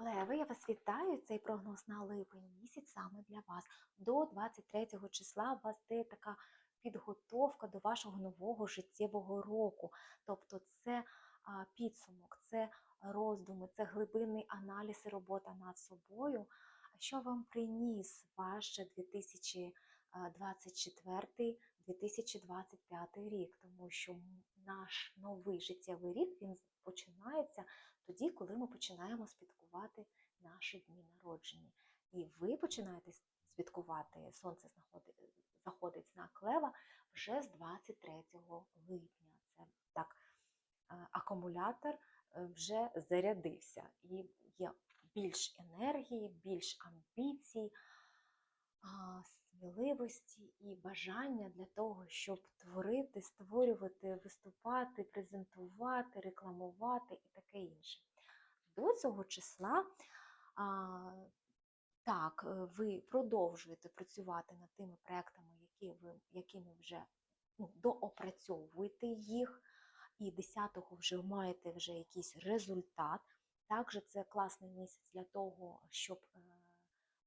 Леви, я вас вітаю. Цей прогноз на липень місяць саме для вас. До 23 числа у вас є така підготовка до вашого нового життєвого року. Тобто це підсумок, це роздуми, це глибинний аналіз і робота над собою. Що вам приніс ваш 2024-2025 рік? Тому що наш новий життєвий рік він починається тоді, коли ми починаємо святкувати наші дні народження. І ви починаєте святкувати, сонце заходить знак Лева вже з 23 липня. Це так, е, акумулятор е, вже зарядився і є більш енергії, більш амбіцій, сміливості і бажання для того, щоб творити, створювати, виступати, презентувати, рекламувати і таке інше. До цього числа а, так, е, ви продовжуєте працювати над тими проектами, які ви, якими вже ну, доопрацьовуєте їх, і 10-го вже маєте вже якийсь результат. Також це класний місяць для того, щоб е,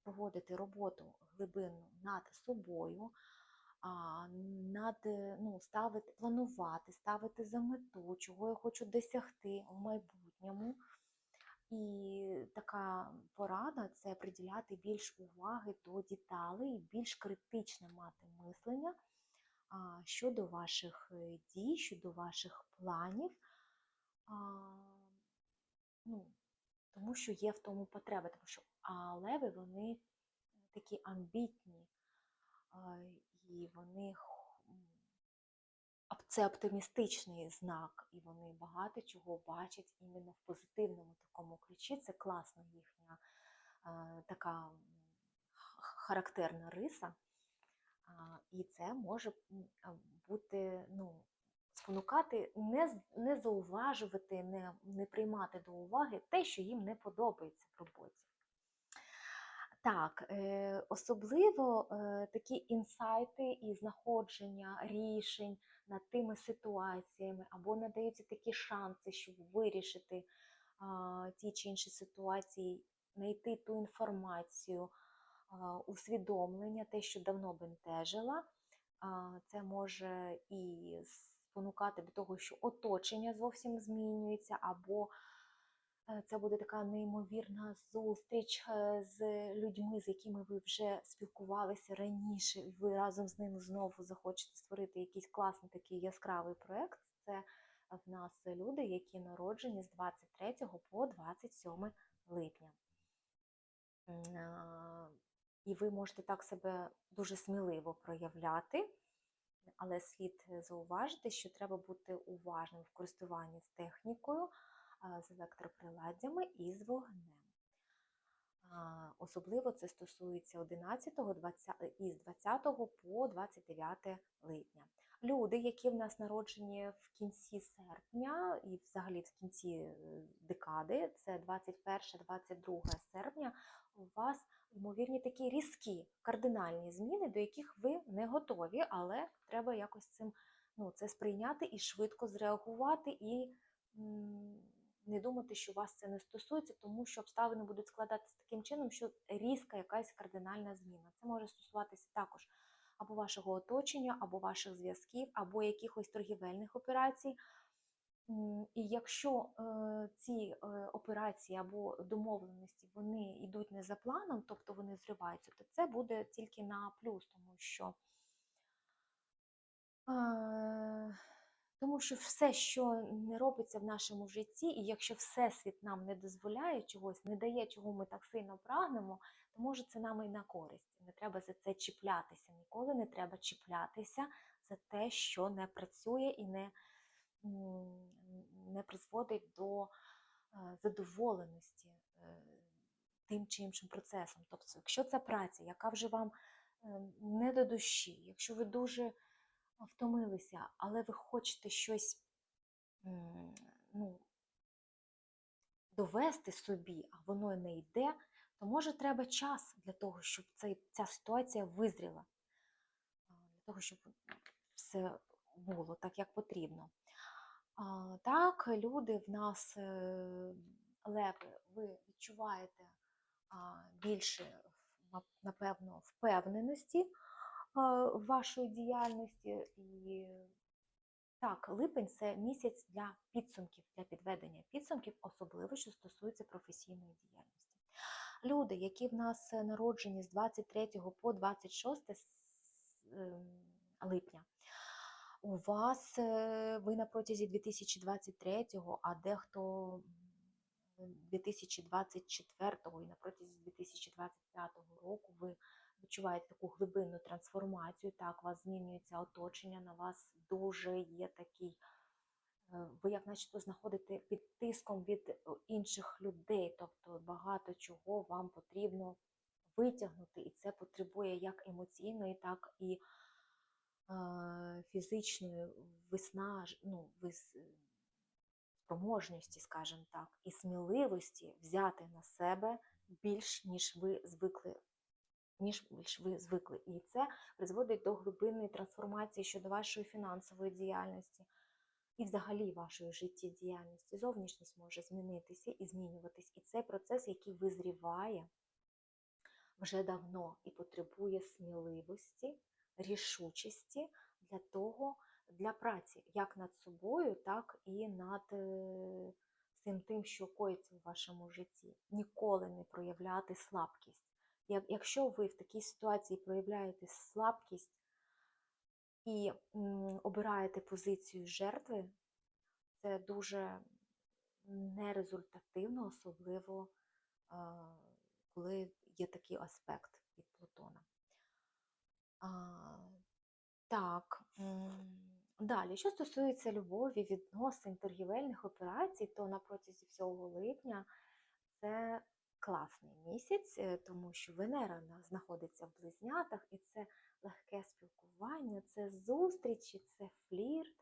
проводити роботу глибинну над собою, над, е, ну, ставити, планувати, ставити за мету, чого я хочу досягти в майбутньому. І така порада це приділяти більш уваги до деталей, більш критичне мати мислення щодо ваших е, дій, щодо ваших планів. Ну, тому що є в тому потреба, тому що а леви вони такі амбітні, і вони це оптимістичний знак, і вони багато чого бачать іменно в позитивному такому ключі. Це класна їхня така характерна риса. І це може бути ну, спонукати не, не зауважувати, не, не приймати до уваги те, що їм не подобається в роботі. Так, е, особливо е, такі інсайти і знаходження рішень над тими ситуаціями, або надаються такі шанси, щоб вирішити ті чи інші ситуації, знайти ту інформацію, усвідомлення, те, що давно бентежила. Це може і спонукати до того, що оточення зовсім змінюється, або е, це буде така неймовірна зустріч е, з людьми, з якими ви вже спілкувалися раніше, і ви разом з ними знову захочете створити якийсь класний такий яскравий проєкт. Це в нас люди, які народжені з 23 по 27 липня. І ви можете так себе дуже сміливо проявляти, але слід зауважити, що треба бути уважним в користуванні з технікою, з електроприладдями і з вогнем. Особливо це стосується 11, 20, із 20 по 29 липня. Люди, які в нас народжені в кінці серпня і взагалі в кінці е, декади, це 21-22 серпня, у вас ймовірні такі різкі кардинальні зміни, до яких ви не готові, але треба якось цим ну, це сприйняти і швидко зреагувати і не думати, що вас це не стосується, тому що обставини будуть складатися таким чином, що різка якась кардинальна зміна. Це може стосуватися також або вашого оточення, або ваших зв'язків, або якихось торгівельних операцій. І якщо е, ці е, операції або домовленості вони йдуть не за планом, тобто вони зриваються, то це буде тільки на плюс, тому що Е, Тому що все, що не робиться в нашому житті, і якщо Всесвіт нам не дозволяє чогось, не дає, чого ми так сильно прагнемо, то може це нам і на користь. Не треба за це чіплятися. Ніколи не треба чіплятися за те, що не працює і не, не призводить до е, задоволеності е, тим чи іншим процесом. Тобто, якщо це праця, яка вже вам е, не до душі, якщо ви дуже втомилися, але ви хочете щось ну, довести собі, а воно не йде, то може треба час для того, щоб ця ситуація визріла, для того, щоб все було так, як потрібно. Так, люди в нас е, леви, ви відчуваєте більше, напевно, впевненості вашої діяльності. І так, липень це місяць для підсумків, для підведення підсумків, особливо що стосується професійної діяльності. Люди, які в нас е, народжені з 23 по 26 с- ем, липня, у вас е, ви на протязі 2023, а дехто м, 2024 і на протязі 2025 року ви відчуваєте таку глибинну трансформацію. Так, у вас змінюється оточення, на вас дуже є такий. е, Ви як начебто знаходите під тиском від е, інших людей, тобто багато чого вам потрібно витягнути, і це потребує як емоційної, так і е, фізичної виснаж, ну, вис, спроможності, скажімо так, і сміливості взяти на себе більш, ніж ви звикли. Ніж більш ви звикли. І це призводить до глибинної трансформації щодо вашої фінансової діяльності і взагалі вашої життєдіяльності. Зовнішність може змінитися і змінюватись. І це процес, який визріває вже давно і потребує сміливості, рішучості для того, для праці, як над собою, так і над е, всім тим, що коїться у вашому житті. Ніколи не проявляти слабкість. Якщо ви в такій ситуації проявляєте слабкість і обираєте позицію жертви, це дуже нерезультативно, особливо е, коли є такий аспект від Плутона. А, так, далі, що стосується любові, відносин, торгівельних операцій, то на протязі всього липня це класний місяць, е, тому що Венера знаходиться в близнятах, і це легке спілкування, це зустрічі, це флірт.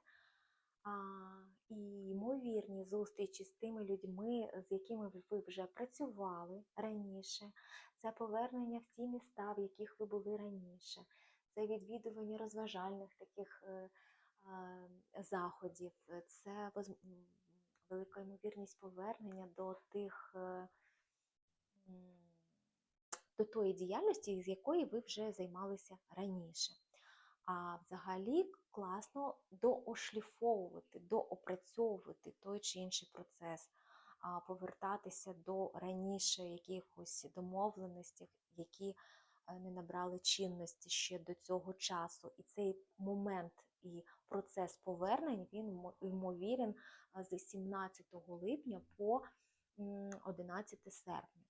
І ймовірні зустрічі з тими людьми, з якими ви- вже працювали раніше, це повернення в ті міста, в яких ви були раніше, це відвідування розважальних таких е, заходів, це велика ймовірність повернення до тих. е, До тої діяльності, з якої ви вже займалися раніше. А взагалі класно доошліфовувати, доопрацьовувати той чи інший процес, повертатися до раніше якихось домовленостей, які е, не набрали чинності ще до цього часу. І цей момент і процес повернень він ймо- ймовірен з 17 липня по м, 11 серпня.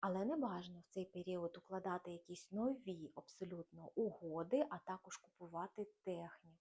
Але не бажано в цей період укладати якісь нові абсолютно угоди, а також купувати техніку.